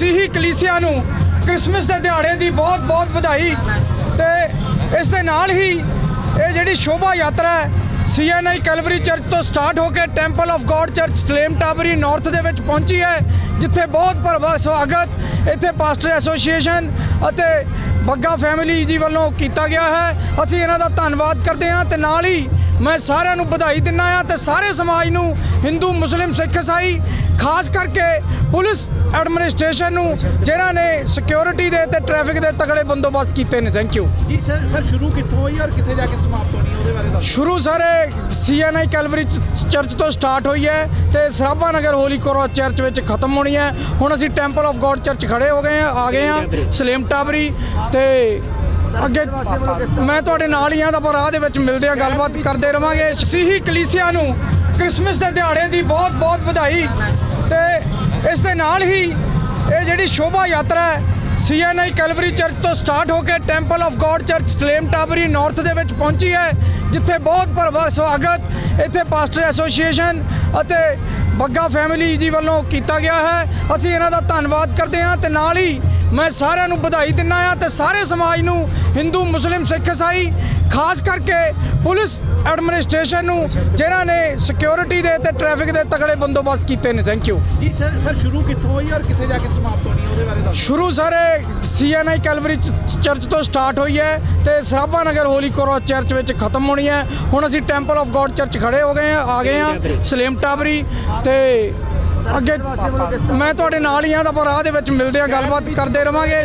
ਮਸੀਹੀ ਕਲੀਸਿਆ ਨੂੰ ਕ੍ਰਿਸਮਸ ਦੇ ਦਿਹਾੜੇ ਦੀ ਬਹੁਤ ਬਹੁਤ ਵਧਾਈ ਤੇ ਇਸ ਦੇ ਨਾਲ ਹੀ ਇਹ ਜਿਹੜੀ ਸ਼ੋਭਾ ਯਾਤਰਾ ਹੈ ਸੀਐਨਆਈ ਕੈਲਵਰੀ ਚਰਚ ਤੋਂ ਸਟਾਰਟ ਹੋ ਕੇ temple of God church Salem Tabri north ਦੇ ਵਿੱਚ ਪਹੁੰਚੀ ਹੈ, ਜਿੱਥੇ ਬਹੁਤ ਭਰਵਾ ਸਵਾਗਤ ਇੱਥੇ ਪਾਸਟਰ ਐਸੋਸੀਏਸ਼ਨ ਅਤੇ ਬੱਗਾ ਫੈਮਿਲੀ ਜੀ ਵੱਲੋਂ ਕੀਤਾ ਗਿਆ ਹੈ। ਅਸੀਂ ਇਹਨਾਂ ਦਾ ਧੰਨਵਾਦ ਕਰਦੇ ਹਾਂ ਤੇ ਨਾਲ ਹੀ ਮੈਂ ਸਾਰਿਆਂ ਨੂੰ ਵਧਾਈ ਦਿੰਦਾ ਹਾਂ ਤੇ ਸਾਰੇ ਸਮਾਜ ਨੂੰ ਹਿੰਦੂ ਮੁਸਲਿਮ ਸਿੱਖ ਈਸਾਈ ਖਾਸ ਕਰਕੇ ਪੁਲਿਸ ਐਡਮਿਨਿਸਟ੍ਰੇਸ਼ਨ ਨੂੰ ਜਿਨ੍ਹਾਂ ਨੇ ਸਿਕਿਉਰਿਟੀ ਦੇ ਤੇ ਟ੍ਰੈਫਿਕ ਦੇ ਤਗੜੇ ਬੰਦੋਬਸਤ ਕੀਤੇ ਨੇ। Thank you ji sir sir ਸ਼ੁਰੂ ਕਿੱਥੋਂ ਹੋਈ ਔਰ ਕਿੱਥੇ ਜਾ ਕੇ ਸਮਾਪਤ ਹੋਣੀ ਹੈ ਉਹਦੇ ਬਾਰੇ ਦੱਸੋ। ਸ਼ੁਰੂ ਸਾਰੇ ਸੀਐਨਆਈ ਕੈਲਵਰੀ ਚ- ਚਰਚ ਤੋਂ ਸਟਾਰਟ ਹੋਈ ਹੈ ਤੇ Sarabha Nagar holy cross church ਵਿੱਚ ਖਤਮ ਹੋਣੀ ਹੈ। ਹੁਣ ਅਸੀਂ ਟੈਂਪਲ ਆਫ ਗੋਡ ਚਰਚ ਖੜੇ ਹੋ ਗਏ ਆ ਆ ਗਏ ਆ ਸਲੇਮ ਟਾਬਰੀ ਤੇ ਅੱਗੇ ਮੈਂ ਤੁਹਾਡੇ ਨਾਲ ਹੀ ਆ, ਤਾਂ ਰਾਹ ਦੇ ਵਿੱਚ ਮਿਲਦੇ ਆ, ਗੱਲਬਾਤ ਕਰਦੇ ਰਵਾਂਗੇ। ਮਸੀਹੀ ਕਲੀਸਿਆ ਨੂੰ ਕ੍ਰਿਸਮਸ ਦੇ ਦਿਹਾੜੇ ਦੀ ਬਹੁਤ ਬਹੁਤ ਵਧਾਈ ਤੇ ਇਸ ਦੇ ਨਾਲ ਹੀ ਇਹ ਜਿਹੜੀ ਸ਼ੋਭਾ ਯਾਤਰਾ ਹੈ ਸੀਐਨਆਈ ਕੈਲਵਰੀ ਚਰਚ ਤੋਂ ਸਟਾਰਟ ਹੋ ਕੇ temple of God church Salem Tabri north ਦੇ ਵਿੱਚ ਪਹੁੰਚੀ ਹੈ, ਜਿੱਥੇ ਬਹੁਤ ਭਰਵਾ ਸਵਾਗਤ ਇੱਥੇ ਪਾਸਟਰ ਐਸੋਸੀਏਸ਼ਨ ਅਤੇ ਬੱਗਾ ਫੈਮਿਲੀ ਜੀ ਵੱਲੋਂ ਕੀਤਾ ਗਿਆ ਹੈ। ਅਸੀਂ ਇਹਨਾਂ ਦਾ ਧੰਨਵਾਦ ਕਰਦੇ ਹਾਂ ਤੇ ਨਾਲ ਹੀ ਮੈਂ ਸਾਰਿਆਂ ਨੂੰ ਵਧਾਈ ਦਿੰਦਾ ਹਾਂ ਤੇ ਸਾਰੇ ਸਮਾਜ ਨੂੰ ਹਿੰਦੂ ਮੁਸਲਿਮ ਸਿੱਖ ਈਸਾਈ ਖਾਸ ਕਰਕੇ ਪੁਲਿਸ ਐਡਮਿਨਿਸਟ੍ਰੇਸ਼ਨ ਨੂੰ ਜਿਨ੍ਹਾਂ ਨੇ ਸਿਕਿਉਰਿਟੀ ਦੇ ਤੇ ਟ੍ਰੈਫਿਕ ਦੇ ਤਗੜੇ ਬੰਦੋਬਸਤ ਕੀਤੇ ਨੇ। Thank you ji sir sir ਸ਼ੁਰੂ ਕਿੱਥੋਂ ਹੋਈ ਔਰ ਕਿੱਥੇ ਜਾ ਕੇ ਸਮਾਪਤ ਹੋਣੀ ਹੈ ਉਹਦੇ ਬਾਰੇ ਦੱਸੋ। ਸ਼ੁਰੂ ਸਾਰੇ ਸੀਐਨਆਈ ਕੈਲਵਰੀ ਚਰਚ ਤੋਂ ਸਟਾਰਟ ਹੋਈ ਹੈ ਤੇ Sarabha Nagar holy cross church ਵਿੱਚ ਖਤਮ ਹੋਣੀ ਹੈ। ਹੁਣ ਅਸੀਂ ਟੈਂਪਲ ਆਫ ਗੋਡ ਚਰਚ ਖੜੇ ਹੋ ਗਏ ਆ ਆ ਗਏ ਆ ਸਲੇਮ ਟਾਬਰੀ ਤੇ ਅੱਗੇ ਮੈਂ ਤੁਹਾਡੇ ਨਾਲ ਹੀ ਆ, ਤਾਂ ਆਪਾਂ ਰਾਹ ਦੇ ਵਿੱਚ ਮਿਲਦੇ ਆ ਗੱਲਬਾਤ ਕਰਦੇ ਰਵਾਂਗੇ।